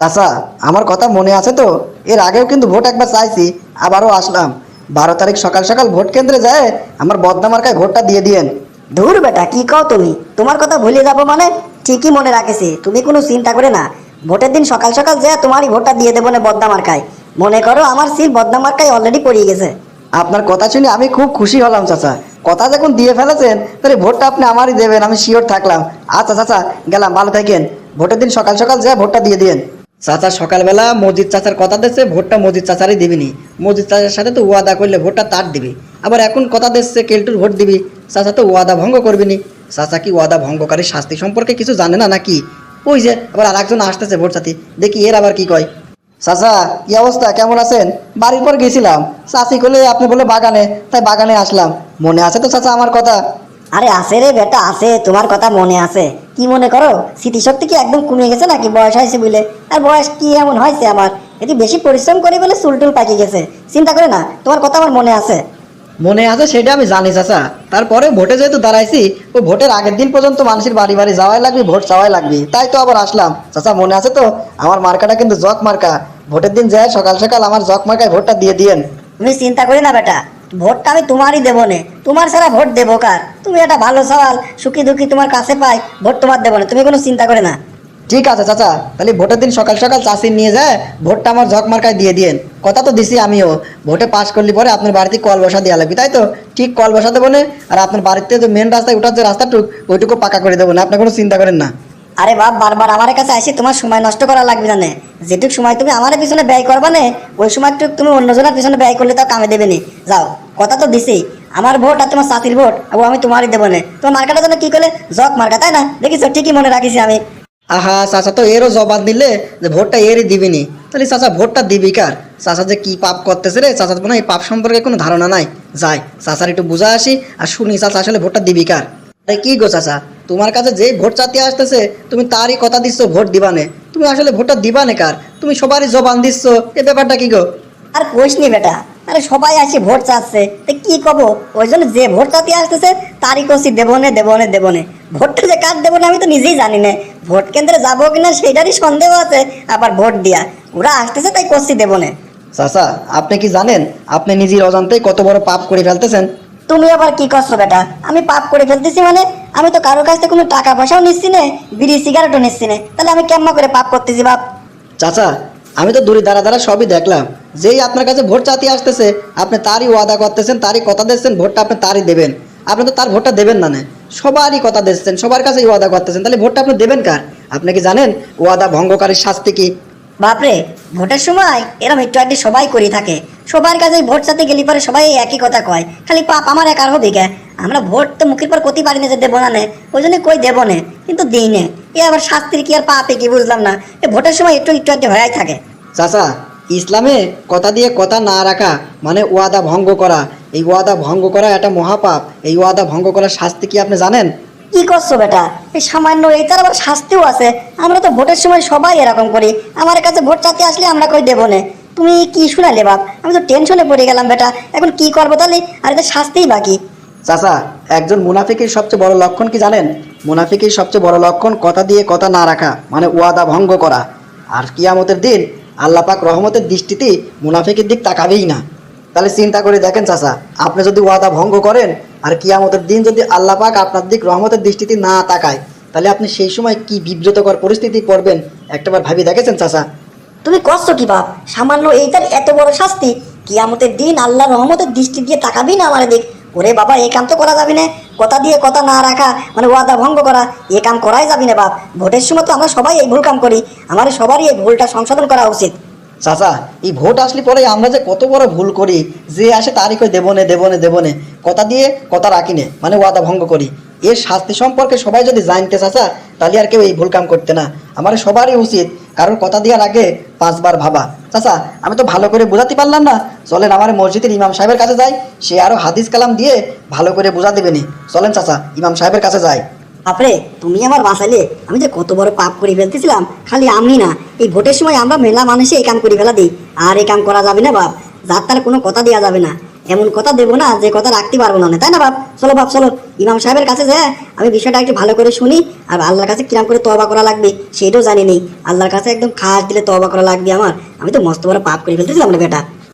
আচ্ছা আমার কথা মনে আছে তো? এর আগেও কিন্তু ভোট একবার চাইছি আবারও আসলাম। বারো তারিখ সকাল সকাল ভোট কেন্দ্রে যায় আমার বদনামার্কায় ভোটটা দিয়ে দিয়েন। ধুর বেটা কি কও তুমি? তোমার কথা ভুলে যাব মানে ঠিকই মনে রাখেছি। তুমি কোনো চিন্তা করে না। ভোটের দিন সকাল সকাল যে তোমারই ভোটটা দিয়ে দেবো না বদ্দা মার্কায় মনে করো আমার সিল বদ্দা মার্কায় অলরেডি পড়িয়ে গেছে। আপনার কথা শুনে আমি খুব খুশি হলাম চাচা। কথা যখন দিয়ে ফেলেছেন তাহলে ভোটটা আপনি আমারই দেবেন আমি শিওর থাকলাম। আচ্ছা চাচা গেলাম ভালো থাকেন। ভোটের দিন সকাল সকাল যা ভোটটা দিয়ে দিন চাচা সকালবেলা মসজিদ চাচার কথা দিচ্ছে ভোটটা মসজিদ চাচারই দিবিনি। মসজিদ চাচার সাথে তো ওয়াদা করলে ভোটটা তার দিবি। আবার এখন কথা দিচ্ছে কেলটুর ভোট দিবি, চাচা তো ওয়াদা ভঙ্গ করবিনি। চাচা কি ওয়াদা ভঙ্গকারী শাস্তি সম্পর্কে কিছু জানে না নাকি? ওই যে, আবার আরেকজন আসতেছে ভোট সাথী, দেখি এর আবার কি কয়। চাচা, কি অবস্থা? কেমন আছেন? বাড়ির পর গেছিলাম। চাচি করলে আপনি বলে বাগানে, তাই বাগানে আসলাম। মনে আছে তো চাচা আমার কথা? আরে আছে রে বেটা আছে তোমার কথা মনে আছে। কি মনে করো? স্মৃতিশক্তি কি একদম কমে গেছে নাকি? বয়স হয়েছে বলে। আর বয়স কি এমন হয়েছে আমার এটি বেশি পরিশ্রম করি বলে চুল টুল পাকি গেছে। চিন্তা করে না তোমার কথা আমার মনে আছে। মনে আছে সেটা আমি জানি চাচা। তারপরে ভোটে যেহেতু দাঁড়াইছি ওই ভোটের আগের দিন পর্যন্ত মানুষের বাড়ি বাড়ি যাওয়াই লাগবে ভোট চাওয়াই লাগবে। তাই তো আবার আসলাম। চাচা মনে আছে তো? আমার মার্কাটা কিন্তু জক মার্কা। ভোটের দিন যায় সকাল সকাল আমার জক মার্কায় ভোটটা দিয়ে দিয়েন। তুমি চিন্তা করি না বেটা। ভোটটা আমি তোমারই দেবো নে। তোমার ছাড়া ভোট দেবো কার? তুমি একটা ভালো সওয়াল, সুখী দুঃখী তোমার কাছে পাই, ভোট তোমার দেবো না। তুমি কোনো চিন্তা করে না। ঠিক আছে চাচা, তাহলে ভোটের দিন সকাল সকাল চাষি নিয়ে যায়, ভোটটা আমার ঝক মার্কায় দিয়ে দিয়েন। কথা তো দিছি আমিও। ভোটে পাশ করলে পরে আপনার বাড়িতে কল বসা দেওয়া লাগবে, তাই তো? ঠিক কল বসা দেবো না আর আপনার বাড়িতে যে মেন রাস্তায় ওঠার যে রাস্তাটুক, ওইটুকু পাকা করে দেবো না। আপনি কোনো চিন্তা করেন না। আরে বাপ, বারবার আমার কাছে আসি, তোমার সময় নষ্ট করা লাগবে না। যেটুক সময় তুমি আমার পিছনে ব্যয় করবা নে, ওই সময়টুক তুমি অন্যজনের পিছনে ব্যয় করলে তাও কামে দেবে যাও, কথা তো দিছি। আমার ভোট আর তোমার সাথীর ভোট, ও আমি তোমারই দেবো নে। তোমার মার্কাটার জন্য কি করলে? জক মার্কা, তাই না? দেখিছো ঠিকই মনে রাখিছি আমি। আহা, চাচা তো এরও জবাব দিলে যে ভোটটা এরই দিবিনি তাহলে চাচা, ভোটটা দিবি কার? চাচা যে কি পাপ করতেছে রে চাচা মনে এই পাপ সম্পর্কে কোনো ধারণা নাই। যাই, চাচার একটু বুঝা আসি, আর শুনি চাচা আসলে ভোটটা দিবি কার। আরে কি গো চাচা? তোমার কাছে যে ভোট চাতে আসতেছে তুমি তারই কথা দিচ্ছ ভোট দিবানে। তুমি আসলে ভোটটা দিবানে কার? তুমি সবারই জবান দিচ্ছ এ ব্যাপারটা কি গো? আর কোষ নি বেটা আরে সবাই আসি ভোট চাচ্ছে তো কি কব? ওই জন্য যে ভোট চাতে আসতেছে তারই কষি দেবো নে দেবো নে দেবো নে ভোটটা যে কার দেবো না আমি তো নিজেই জানি না। ভোট কেন্দ্রে যাব কিনা সেটারই সন্দেহ আছে আবার ভোট দিয়া। ওরা আসতেছে তাই কষি দেবনে। চাচা আপনি কি জানেন? আপনি নিজের অজান্তেই কত বড় পাপ করে ফেলতেছেন। তুমি আবার কি করছ বেটা? আমি পাপ করে ফেলতেছি মানে আমি তো কারোর কাছ থেকে কোনো টাকা পয়সাও নিচ্ছি না বিড়ি সিগারেটও নিচ্ছি না। তাহলে আমি কেমন করে পাপ করতেছি বাপ? চাচা আমি তো দূরে দাঁড়া দাঁড়া সবই দেখলাম। যেই আপনার কাছে ভোট চাতে আসতেছে আপনি তারই ওয়াদা করতেছেন তারই কথা দিচ্ছেন ভোটটা আপনি তারই দেবেন। আপনি তো তার ভোটটা দেবেন না না। সবারই কথা দিচ্ছেন সবার কাছে ওয়াদা করতেছেন। তাহলে ভোটটা আপনি দেবেন কার? আপনি কি জানেন ওয়াদা ভঙ্গকারীর শাস্তি কি? বাপরে ভোটের সময় এরম একটু আধটু সবাই করে থাকে। সবার কাছে ভোট চাতে গেলি পরে সবাই একই কথা কয়। খালি পাপ আমার একার হবে কে? আমরা ভোট তো মুখের পর কতি পারি না যে দেবো না নে ওই জন্য কই দেবো নে? কিন্তু দিই নে। এ আবার শাস্তির কি আর পাপে কি বুঝলাম না। এ ভোটের সময় একটু একটু আধটু হয়ে থাকে। চাচা ইসলামে কথা দিয়ে কথা না রাখা মানে ওয়াদা ভঙ্গ করা। এই ওয়াদা ভঙ্গ করা একটা মহাপাপ। এই ওয়াদা ভঙ্গ করার শাস্তি কি আপনি জানেন? কি করছ বেটা? এই সামান্য এইটার আবার শাস্তিও আছে। আমরা তো ভোটের সময় সবাই এরকম করি। আমার কাছে ভোট চাতে আসলে আমরা কই দেবো নে? তুমি কি শুনালে বাপ? আমি তো টেনশনে পড়ে গেলাম বেটা। এখন কি করব তাহলে? আর এটা শাস্তিই বাকি। চাচা, একজন মুনাফিকের সবচেয়ে বড় লক্ষণ কি জানেন? মুনাফিকের সবচেয়ে বড় লক্ষণ কথা দিয়ে কথা না রাখা মানে ওয়াদা ভঙ্গ করা। আর কিয়ামতের দিন আল্লাহ পাক রহমতের দৃষ্টিতে মুনাফিকের দিক তাকাবেই না। তাহলে চিন্তা করে দেখেন চাচা, আপনি যদি ওয়াদা ভঙ্গ করেন, আর কিয়ামতের দিন যদি আল্লাহ পাক আপনার দিক রহমতের দৃষ্টিতে না তাকায়, তাহলে আপনি সেই সময় কি বিব্রতকর পরিস্থিতি পড়বেন একটাবার ভাবি দেখেছেন চাচা? তুমি করছ কি বাপ? সামান্য এইটার এত বড় শাস্তি? কিয়ামতের দিন আল্লাহ রহমতের দৃষ্টি দিয়ে তাকাবি না আমার দিক। ওরে বাবা, এই কাম তো করা যাবে না। কথা দিয়ে কথা না রাখা মানে ওয়াদা ভঙ্গ করা এ কাম করাই যাবি না বাপ। ভোটের সময় তো আমরা সবাই এই ভুল কাম করি। আমার সবারই এই ভুলটা সংশোধন করা উচিত। চাচা, এই ভোট আসলে পরে আমরা যে কত বড় ভুল করি, যে আসে তারই কই দেবনে দেবনে দেবনে কথা দিয়ে কথা রাখি নে মানে ওয়াদা ভঙ্গ করি। এর শাস্তি সম্পর্কে সবাই যদি জানতে, চাচা তাহলে আর কেউ এই ভুল কাম করতে না। আমার সবারই উচিত কারণ কথা দেওয়ার আগে পাঁচবার ভাবা। চাচা, আমি তো ভালো করে বোঝাতে পারলাম না। চলেন আমার মসজিদের ইমাম সাহেবের কাছে যাই। সে আরও হাদিস কালাম দিয়ে ভালো করে বোঝা দেবেনি চলেন চাচা, ইমাম সাহেবের কাছে যাই। আপরে তুমি আমার বাঁচালে আমি যে কত বড় পাপ করে ফেলতেছিলাম, খালি আমি না। এই ভোটের সময় আমরা মেলা মানুষে এই কাম করে ফেলা দিই। আর এই কাম করা যাবে না বাপ যার তার কোনো কথা দেওয়া যাবে না। এমন কথা দেবো না, যে কথা রাখতে পারব না। তাই না বাপ? চলো বাপ, চলো। ইমাম সাহেবের কাছে যে আমি বিষয়টা একটু ভালো করে শুনি, আর আল্লাহর কাছে কিরাম করে তবা করা লাগবে, সেটাও জানি নেই। আল্লাহর কাছে একদম খাস দিলে তবা করা লাগবে আমার। আমি তো মস্ত বড় পাপ করে ফেলতেছিলাম না বেটা।